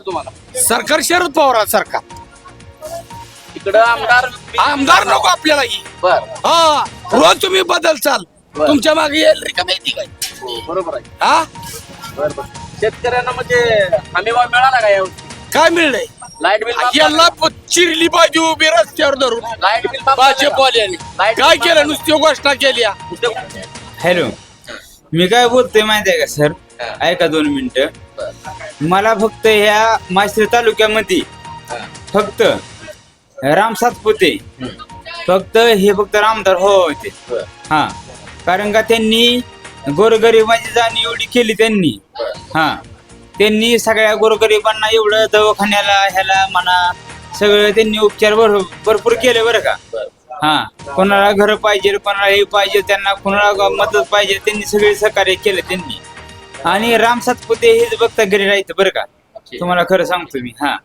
वाटतं तुम्हाला? सरकार शरद पवार सरकार इकडं आमदार आमदार नको आपल्याला ही. बर. हा रोज तुम्ही बदल चाल. बर. तुमच्या मागे येईल रे का माहिती काय? हो, बरोबर आहे. हा? बर बर. शेतकऱ्यांना म्हणजे हमी भाव मिळाला का यावर्षी? काय मिळलंय? लाइट बिल याला प- चिरली पाहिजे उभी रस्त्यावर धरून. लाइट बिल माफ झालं. का? भाजपवाल्याने लाइट काय केलं? नुसती घोषणा केल्या. उद्योग हॅलो. मी काय बोलतोय माहिती आहे का सर? ऐका दोन मिनिटं. मला फक्त ह्या माश्री तालुक्यामध्ये फक्त राम सातपुते. फक्त हे फक्त रामदार हो होते. हा. कारण का त्यांनी गोरगरिबाची जाण एवढी केली त्यांनी. हा. त्यांनी सगळ्या गोरगरिबांना एवढं दवाखान्याला ह्याला म्हणा सगळं त्यांनी उपचार भर भरपूर केले बरं का. हा. कोणाला घर पाहिजे कोणाला हे पाहिजे त्यांना कोणाला मदत पाहिजे त्यांनी सगळे सहकार्य केलं त्यांनी. आणि राम सातपुते हेच बघता घरी राहायचं बरं का? तुम्हाला खरं सांगतो मी हा.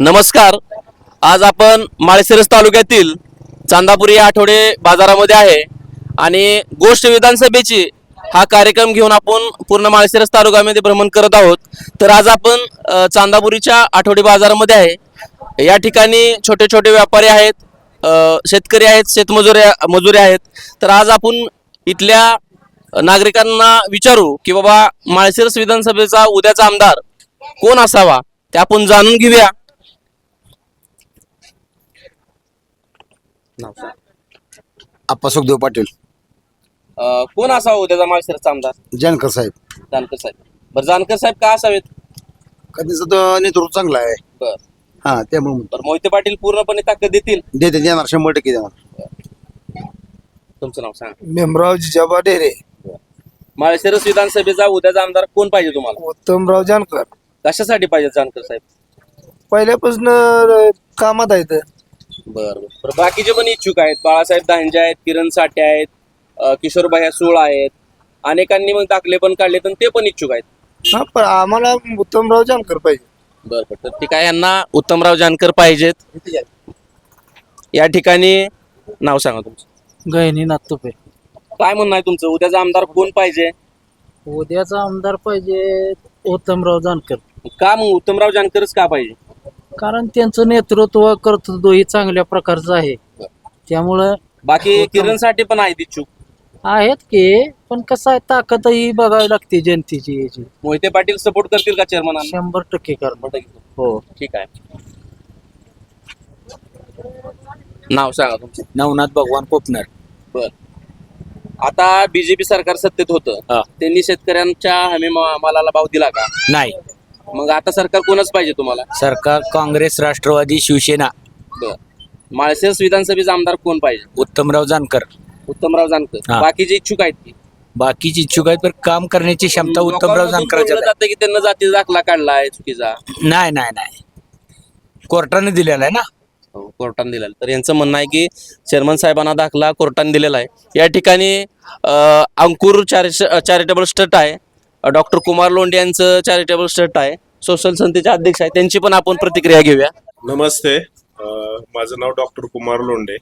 नमस्कार. आज आपण माळशिरस तालुक्यातील चांदापुरी या आठवडे बाजारामध्ये आहे आणि गोष्ट विधानसभेची हा कार्यक्रम घेऊन आपण पूर्ण माळशिरस तालुक्यामध्ये भ्रमण करत आहोत. तर आज आपण चांदापुरीच्या आठवडी बाजारामध्ये आहे. या ठिकाणी छोटे छोटे व्यापारी आहेत शेतकरी आहेत शेतमजुरी मजुरी आहेत. तर आज आपण इथल्या नागरिकांना विचारू की बाबा माळशिरस विधानसभेचा उद्याचा आमदार कोण असावा? ते आपण जाणून घेऊया. आप्पा सुखदेव पाटील. अं, कोण असावा उद्याचा माळशिरसचा आमदार? जानकर साहेब. जानकर साहेब. बरं जानकर साहेब का असावेत? कधीच नेतृत्व चांगला आहे. बर. हा त्यामुळे बरं मोहिते पाटील पूर्णपणे ताकद देतील? देते देणार शंभर टक्के देणार. तुमचं नाव सांगा. भीमराव जिजाबा डेरे. माळशिरस विधानसभेचा उद्याचा आमदार कोण पाहिजे तुम्हाला? उत्तमराव जानकर. कशासाठी पाहिजे जानकर साहेब? पहिल्यापासून कामात आहेत. बरं बरं. बरं बाकीचे पण इच्छुक आहेत. बाळासाहेब दांजे आहेत किरण साठे आहेत अं, किशोरभाई सूळ आहेत. अनेकांनी मग दाखले पण काढले तर ते पण इच्छुक आहेत. हा पण आम्हाला उत्तमराव जानकर पाहिजे. बरं बरं. तर ठीक आहे यांना उत्तमराव जानकर पाहिजेत. या ठिकाणी नाव सांगा तुमचं. गहिनीनाथ तुपे काय म्हणणं आहे तुमचं? उद्याचा आमदार कोण पाहिजे? उद्याचा आमदार पाहिजे उत्तमराव जानकर. का मग? उत्तमराव जानकरच का पाहिजे? कारण त्यांचं नेतृत्व कर्तृत्व ही चांगल्या प्रकारचं आहे. त्यामुळं बाकी किरणसाठी पण आहेत इच्छुक. आहेत की पण कसं आहे ताकद ही बघावी लागते जनतेची याची. मोहिते पाटील सपोर्ट करतील का चेअरमन शंभर टक्के करणार हो ठीक आहे. नाव सांगा तुमचं. नवनाथ भगवान कोपनर. बर. आता बीजेपी सरकार सत्तेत होतं. हा. त्यांनी शेतकऱ्यांच्या हमी मा- मालाला भाव दिला का? नाही. मग आता सरकार कोणच पाहिजे तुम्हाला? सरकार काँग्रेस राष्ट्रवादी शिवसेना. बर. विधानसभेचा आमदार कोण पाहिजे? उत्तमराव जानकर. उत्तमराव जानकर. हा. बाकीचे इच्छुक आहेत की? बाकीची इच्छुक आहेत पण काम करण्याची क्षमता उत्तमराव लोकांमधून जानकरांच्या बोललं जातं की त्यांना जाती दाखला काढलाय चुकीचा? नाही नाही नाही. कोर्टाने दिलेला आहे ना? कोर्टाने दिलेला. तर यांचं म्हणणं आहे की चेअरमन साहेबांना दाखला कोर्टाने दिलेला आहे. या ठिकाणी अंकुर चॅरिश चॅरिटेबल स्टट आहे. डॉक्टर कुमार लोंढे यांचं चॅरिटेबल स्टट आहे. सोशल संस्थेचे अध्यक्ष आहे त्यांची पण आपण प्रतिक्रिया घेऊया. नमस्ते. माझं नाव डॉक्टर कुमार लोंडे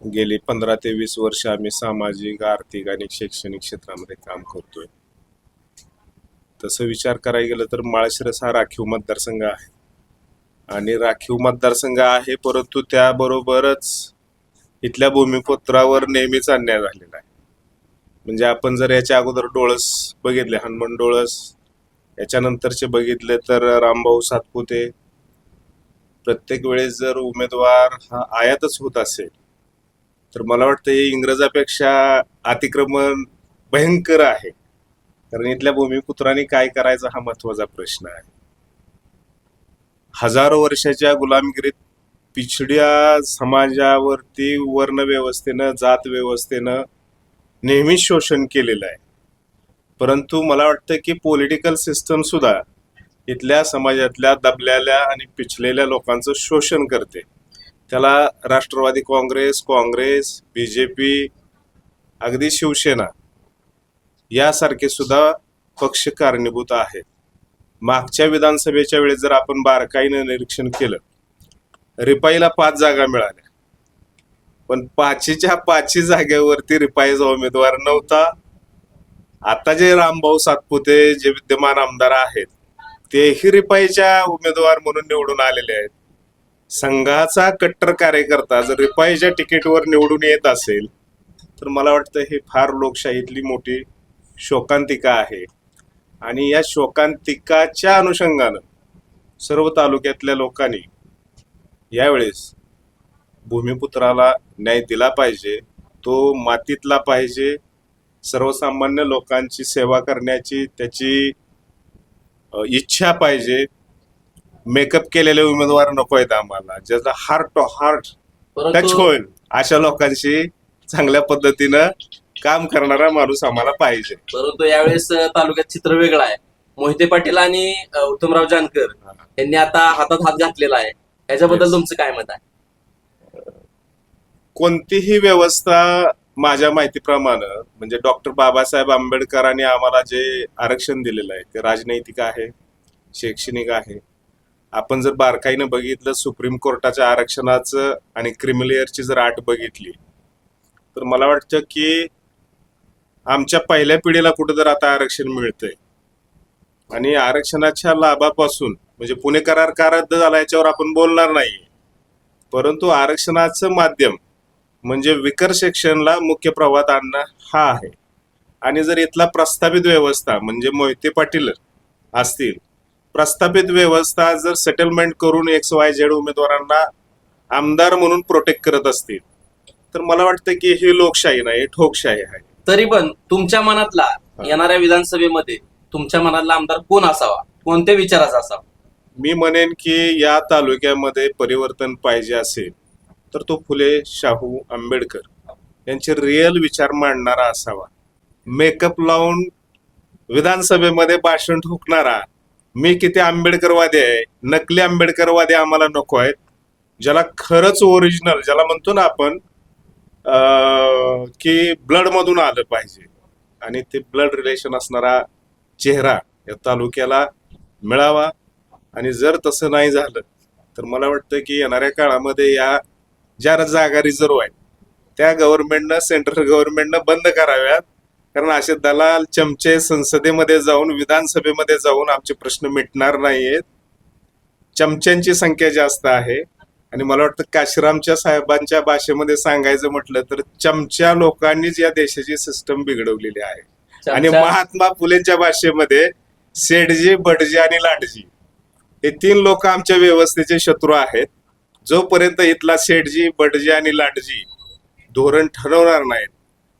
गेली पंधरा ते वीस वर्ष आम्ही सामाजिक आर्थिक आणि शैक्षणिक क्षेत्रामध्ये काम करतोय. तसं विचार करायला गेलं तर माळशिरस हा राखीव मतदारसंघ आहे. आणि राखीव मतदारसंघ आहे परंतु त्याबरोबरच इथल्या भूमिपुत्रावर नेहमीच अन्याय झालेला आहे. म्हणजे आपण जर याच्या अगोदर डोळस बघितले हनुमान डोळस याच्यानंतरचे बघितले तर रामभाऊ सातपुते. प्रत्येक वेळेस जर उमेदवार हा आयातच होत असेल तर मला वाटतं हे इंग्रजापेक्षा अतिक्रमण भयंकर आहे. कारण इथल्या भूमिपुत्रांनी काय करायचा हा महत्त्वाचा प्रश्न आहे. हजारो वर्षाच्या गुलामगिरीत पिछड्या समाजावरती वर्ण व्यवस्थेनं जात व्यवस्थेनं नेहमीच शोषण केलेलं आहे. परंतु मला वाटतं की पॉलिटिकल सिस्टम सुद्धा इथल्या समाजातल्या दबलेल्या आणि पिछलेल्या लोकांचं शोषण करते. त्याला Rashtrawadi Congress Congress B J P अगदी शिवसेना यासारखे सुद्धा पक्ष कारणीभूत आहेत. मागच्या विधानसभेच्या वेळेस जर आपण बारकाईनं निरीक्षण केलं रिपाईला पाच जागा मिळाल्या. पण पाचीच्या पाचही जागेवरती रिपाईचा उमेदवार नव्हता. आता जे रामभाऊ सातपुते जे विद्यमान आमदार आहेत तेही रिपाईच्या उमेदवार म्हणून निवडून आलेले आहेत. संघाचा कट्टर कार्यकर्ता जर रिपाईच्या तिकीटवर निवडून येत असेल तर मला वाटतं हे फार लोकशाहीतली मोठी शोकांतिका आहे. आणि या शोकांतिकाच्या अनुषंगानं सर्व तालुक्यातल्या लोकांनी यावेळेस भूमिपुत्राला न्याय दिला पाहिजे तो मातीतला पाहिजे सर्वसामान्य लोकांची सेवा करण्याची त्याची इच्छा पाहिजे मेकअप केलेले उमेदवार नको आहेत आम्हाला ज्याचा हार्ट टू हार्ट टच होईल अशा लोकांशी चांगल्या पद्धतीनं काम करणारा माणूस आम्हाला पाहिजे. परंतु यावेळेस तालुक्यात चित्र वेगळं आहे. मोहिते पाटील आणि उत्तमराव जानकर यांनी आता हातात हात घातलेला आहे. याच्याबद्दल. तुमचं काय मत आहे? कोणतीही व्यवस्था माझ्या माहितीप्रमाणे म्हणजे डॉक्टर बाबासाहेब आंबेडकरांनी आम्हाला जे आरक्षण दिलेलं आहे ते राजनैतिक आहे शैक्षणिक आहे. आपण जर बारकाईनं बघितलं सुप्रीम कोर्टाच्या आरक्षणाचं आणि क्रिमिलियरची जर आट बघितली तर मला वाटतं की आमच्या पहिल्या पिढीला कुठं तर आता आरक्षण मिळतंय. आणि आरक्षणाच्या लाभापासून म्हणजे पुणे करार का रद्द झाला याच्यावर आपण बोलणार नाही परंतु आरक्षणाचं माध्यम म्हणजे विकर सेक्शनला मुख्य प्रवाहात आणणं हा आहे. आणि जर इथला प्रस्थापित व्यवस्था म्हणजे मोहिते पाटील असतील प्रस्थापित व्यवस्था जर सेटलमेंट करून एक्स वाय झेड उमेदवारांना आमदार म्हणून प्रोटेक्ट करत असतील तर मला वाटतं की ही लोकशाही नाही ठोकशाही आहे. तरी पण तुमच्या मनातला येणाऱ्या विधानसभेमध्ये तुमच्या मनातला आमदार कोण असावा? कोणत्या विचाराचा असावा? मी म्हणेन की या तालुक्यामध्ये परिवर्तन पाहिजे असेल तर तो फुले शाहू आंबेडकर यांचे रिअल विचार मांडणारा असावा. मेकअप लावून विधानसभेमध्ये भाषण ठोकणारा मी किती आंबेडकरवादी आहे नकली आंबेडकरवादी आम्हाला नको आहेत ज्याला खरंच ओरिजिनल ज्याला म्हणतो ना आपण की ब्लडमधून आलं पाहिजे. आणि ते ब्लड रिलेशन असणारा चेहरा या तालुक्याला मिळावा. आणि जर तसं नाही झालं तर मला वाटतं की येणाऱ्या काळामध्ये या ज्या जागा रिझर्व आहेत त्या गव्हर्नमेंटनं सेंट्रल गव्हर्नमेंटनं बंद कराव्यात. कारण असे दलाल चमचे संसदेमध्ये जाऊन विधानसभेमध्ये जाऊन आमचे प्रश्न मिटणार नाहीयेत. चमच्यांची संख्या जास्त आहे. आणि मला वाटतं काशीरामच्या साहेबांच्या भाषेमध्ये सांगायचं म्हटलं तर चमच्या लोकांनीच या देशाची सिस्टम बिघडवलेली आहे. आणि महात्मा फुलेंच्या भाषेमध्ये सेठजी भटजी आणि लाटजी हे तीन लोक आमच्या व्यवस्थेचे शत्रू आहेत. जोपर्यंत इथला सेठजी भटजी आणि लाटजी धोरण ठरवणार नाहीत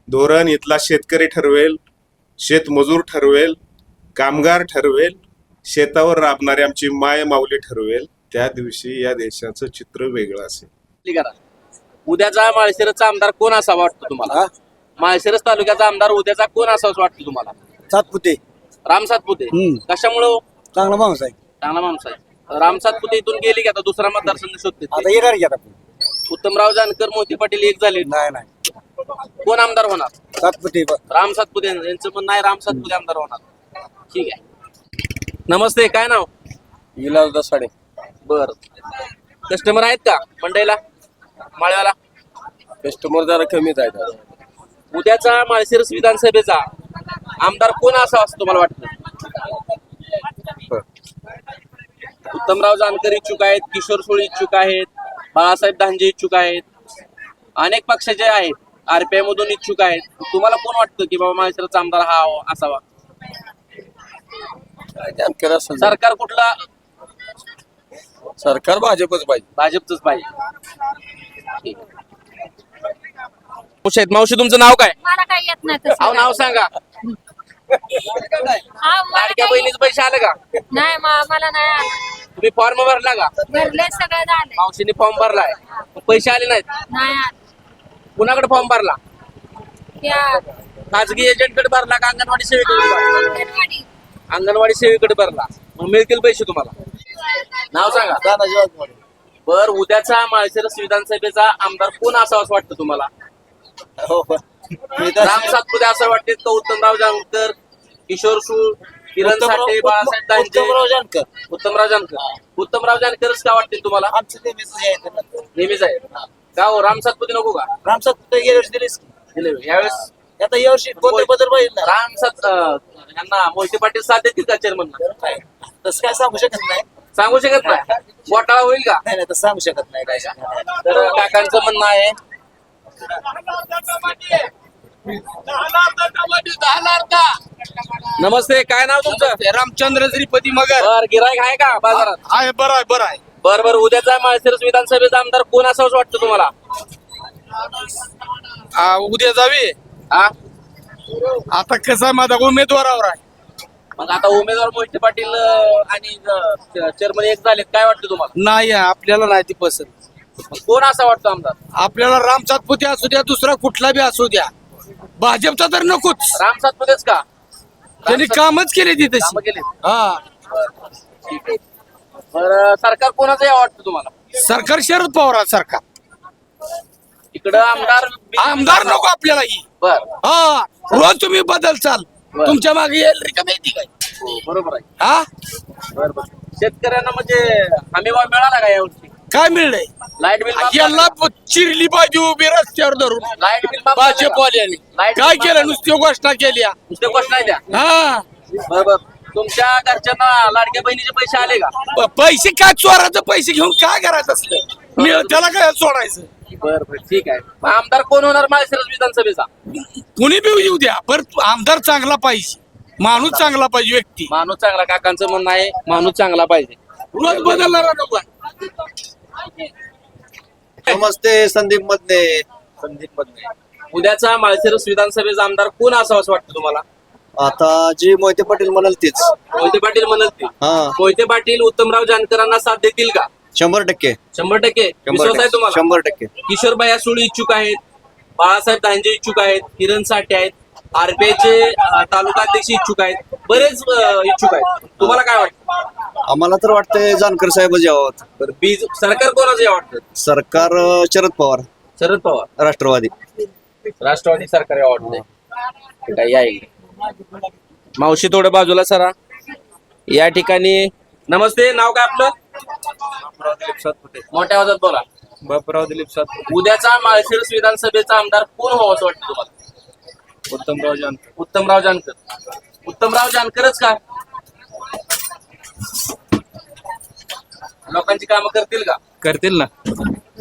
धोरण इथला शेतकरी ठरवेल शेतमजूर ठरवेल कामगार ठरवेल शेतावर राबणारी आमची माय माऊली ठरवेल त्या दिवशी या देशाचं चित्र वेगळं असेल. ठीक आहे ना. उद्याचा माळशिरसचा आमदार कोण असावा वाटतो तुम्हाला? माळशिरस तालुक्याचा आमदार उद्याचा कोण असावा असं वाटतं तुम्हाला? सातपुते. राम सातपुते. हम्म. कशामुळं? चांगला माणूस आहे. चांगला माणूस आहे. राम सातपुते इथून गेली की आता दुसरा मतदारसंघ शोधते आता येणार की आता उत्तमराव जानकर मोती पाटील एक झाले. नाही नाही. कोण आमदार होणार? सातपुते राम सातपुते. यांचं म्हणणं आहे राम सातपुते आमदार होणार. ठीक आहे. नमस्ते काय नाव? विलास दसाडे. बर. कस्टमर आहेत का मंडईला? माळ्याला कस्टमर जरा कमीच आहेत उद्याचा माळशिरस विधानसभेचा आमदार कोण असं तुम्हाला वाटतं? उत्तमराव जानकर इच्छुक आहेत किशोर सुळे इच्छुक आहेत बाळासाहेब धांजे इच्छुक आहेत. अनेक पक्षाचे आहेत आरपीआय मधून इच्छुक आहेत. तुम्हाला कोण वाटतं की बाबा माळशिरसचा आमदार हा असावा? जानकर सरकार कुठला सरकार भाजपच पाहिजे. भाजपच पाहिजे. मावशी आहेत. मावशी तुमचं नाव काय? मला काही येत नाही तसं. अहो नाव सांगा. हा मला लाडक्या काही- बहिणीचे पैसे आले का? नाही मा- मला नाही आलं. तुम्ही फॉर्म भरला का? भरले सगळं झालंय. मावशीने फॉर्म भरलाय. पैसे आले नाहीत? नाही आलं. कुणाकडे फॉर्म भरला? त्या खाजगी एजंटकडे भरला का अंगणवाडी सेवेकडे भरला? अंगणवाडी. अंगणवाडी सेवेकडे भरला. मग मिळतील पैसे तुम्हाला. नाव सांगा. बर उद्याचा माळशिरस विधानसभेचा आमदार कोण असावा असं वाटतं तुम्हाला? राम सातपुते असं वाटते का उत्तमराव जानकर किशोर सूळ किरण साठे बाळासाहेब दांजे जानकर. उत्तमराव जानकर. उत्तमराव जानकरच का वाटते तुम्हाला? आमचं नेहमीच नेहमीच आहे का हो? राम सातपुते नको का? राम सातपुते गेल्या वर्षी दिलेच की. दिले यावेळेस आता या वर्षी कोणते बदल पाहिजे ना? राम सात अं, यांना मोहिते पाटील साथ देतील का चेअरमन तसं काय सांगू शकत नाही. सांगू शकत नाही. घोटाळा होईल का? नाही नाही तसं सांगू शकत नाही. काय तर काकांचं म्हणणं आहे. नमस्ते काय नाव तुमचं? रामचंद्र श्रीपती मगर. बर गिरायक आहे का बाजारात? आहे बरं आहे बरं आहे. बर बर उद्याचा माळशिरस विधानसभेचा आमदार कोण असावंच वाटतं तुम्हाला? आ, उद्या जावे. हा आता कसं आहे माझा उमेदवारावर आहे. मग आता उमेदवार मोहिते पाटील अं, आणि चेअरमन एक झालेत. काय वाटतं तुम्हाला? नाही आपल्याला नाही ती पसंत. मग कोण असा वाटतो आमदार? आपल्याला राम सातपुते असू द्या दुसरा कुठला बी असू द्या. भाजपचा तर नकोच. राम सातपुतेच का? त्यांनी कामच केले ती कामं तशी? हा. ठीक आहे. बरं सरकार कोणाचं वाटतं तुम्हाला? सरकार शरद पवार सरकार इकडं आमदार आमदार नको आपल्याला ही बर. हा. रोज तुम्ही बदल चाल. तुमच्या मागे येईल रिकामी येते काय? बरोबर आहे. हा? बर बर. शेतकऱ्यांना म्हणजे हमी भाव मिळाला का यावर्षी? काय मिळलंय? लाइट बिल माफ याला झालं. का? चिरली पाहिजे उभी रस्त्यावर धरून. लाइट बिल माफ झालं. का? भाजपवाल्याने. लाइट काय बिल केलं? नुसती घोषणा केल्या. नुसते गोष्ट नाही द्या हा. बर बर. तुमच्या घरच्यांना लाडक्या बहिणीचे पैसे आले का? प- पैसे काय चोराचं पैसे घेऊन काय करायचं असतं मिळ त्याला काय सोडायचं? बर बर ठीक आहे. मग आमदार कोण होणार माळशिरस विधानसभेचा? कुणी बी येऊ द्या पर आमदार चांगला पाहिजे माणूस चांगला पाहिजे व्यक्ती. माणूस चांगला काकांचं म्हणणं आहे माणूस चांगला पाहिजे. रोज बदलणारा नको नमस्ते संदीप मधने. संदीप मधने. उद्याचा माळशिरस विधानसभेचा आमदार कोण असावं असं वाटतं तुम्हाला? आता जी मोहिते पाटील म्हणाल तीच. मोहिते पाटील म्हणत ते. हा. मोहिते पाटील उत्तमराव जानकरांना साथ देतील का? शंभर टक्के. शंभर टक्के? शंभर विश्वास आहे टक्के तुम्हाला? शंभर टक्के. किशोरबाई सुळी इच्छुक आहेत बाळासाहेब दांजे इच्छुक आहेत किरण साठे आहेत आरबीआयचे तालुका अध्यक्ष इच्छुक आहेत बरेच अं, इच्छुक आहेत. तुम्हाला काय वाटतं? आम्हाला तर वाटतंय जानकर साहेब यावं. बरं बीज सरकार कोणाचं या वाटतं? सरकार अं, शरद पवार. शरद पवार. राष्ट्रवादी. राष्ट्रवादी सरकार या वाटतंय. ठीक आहे, या इकडे. मावशी थोडं बाजूला सरा. या ठिकाणी नमस्ते नाव काय आपलं? मोठ्या आवाजात बोला. बापराव दिलीप सात उद्याचा माळशिरस विधानसभेचा आमदार कोण व्हावं असं वाटतं तुम्हाला? उत्तमराव जानकर. उत्तमराव जानकर. उत्तमराव जानकरच का? लोकांची कामं करतील का? करतील ना.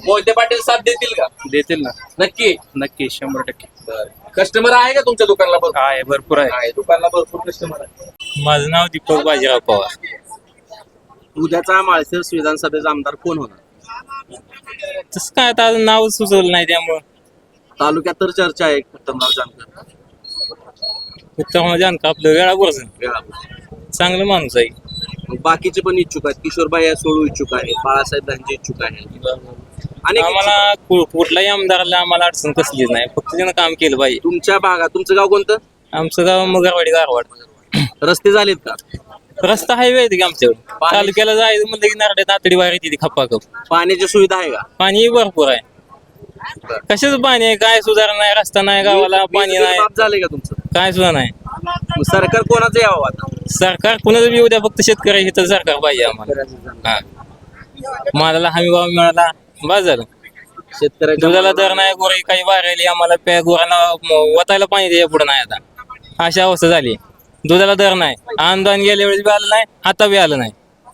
मोहिते पाटील साथ देतील का? देतील ना. नक्की? नक्की शंभर टक्के. कस्टमर आहे का तुमच्या दुकानला भरपूर? आहे भरपूर आहे. आहे. दुकानला भरपूर कस्टमर आहे. माझं नाव दीपक बाजीराव पवार. उद्याचा माळशिरस विधानसभेचा आमदार कोण होणार? तसं काय आता अजून नाव सुचवलं नाही त्यामुळं. तालुक्यात तर चर्चा आहे उत्तमराव जानकर. उत्तम जानकर आपलं वेळापूरच वेळापूर. चांगलं माणूस आहे. मग बाकीचे पण इच्छुक आहेत. किशोरबाई सोळू इच्छुक आहेत बाळासाहेब दांजे इच्छुक आहेत आणि आम्हाला कु- कुठल्याही आमदाराला आम्हाला अडचण कसलीच नाही. फक्त त्यानं काम केलं पाहिजे. तुमच्या भागात तुमचं गाव कोणतं? आमचं गाव मगरवाडी गारवाड. रस्ते झालेत का? रस्ता हायवे आहे आमच्याकडे. पाणी- तालुक्याला जायचं म्हणलं की नारड्यात आतडी बाहेर येते खप्पा कप पाण्याची सुविधा आहे का? पाणी भरपूर आहे. कशाच पाणी आहे? काय सुधारणा नाही? रस्ता नाही गावाला पाणी नाही. झाले का तुमचं? काय सुद्धा नाही. मग सरकार कोणाचं यावं आता? सरकार कुणाचं बी उद्या फक्त शेतकऱ्याची तर सरकार पाहिजे आम्हाला. हा. मालाला हमी भाव मिळाला बस झालं. शेतकऱ्याच्या दुधाला दर नाही गोरे काही वारायली आम्हाला प्या गोरांना म- वतायला पाणी द्या पुढे नाही आता. अशी अवस्था झाली. दुधाला दर नाही. अनुदान गेल्या वेळेस बी आलं नाही आता बी आलं नाही.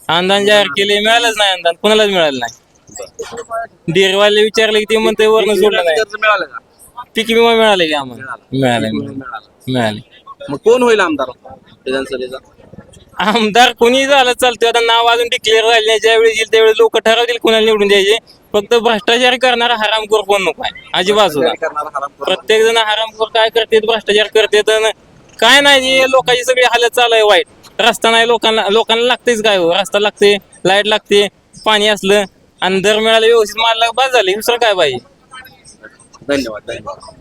अनुदान जाहीर केले मिळालंच नाही अनुदान कुणालाच मिळालं नाही. डेअरीवाले विचारले की ते म्हणते वरण सोडलं नाही. पीक विमा मिळाले की आम्हाला? मिळाले. मिळाले मग कोण होईल आमदार विधानसभेचा? आमदार कोणी झालं चालतंय. आता नाव अजून डिक्लेअर झाले नाही. ज्यावेळी येईल त्यावेळी लोक ठरवतील कुणाला निवडून द्यायचे. फक्त भ्रष्टाचार करणारा हरामखोर कोण नको आहे? अजिबात. प्रत्येक जण हरामखोर. काय करते भ्रष्टाचार करते काय नाही हे लोकांची सगळी हालत चालू आहे वाईट. रस्ता नाही लोकांना लोकांना लागतेच काय हो? रस्ता लागते लाइट लागते पाणी असलं आणि दर मिळालं व्यवस्थित मारला बस झाले दुसरं काय पाहिजे धन्यवाद धन्यवाद.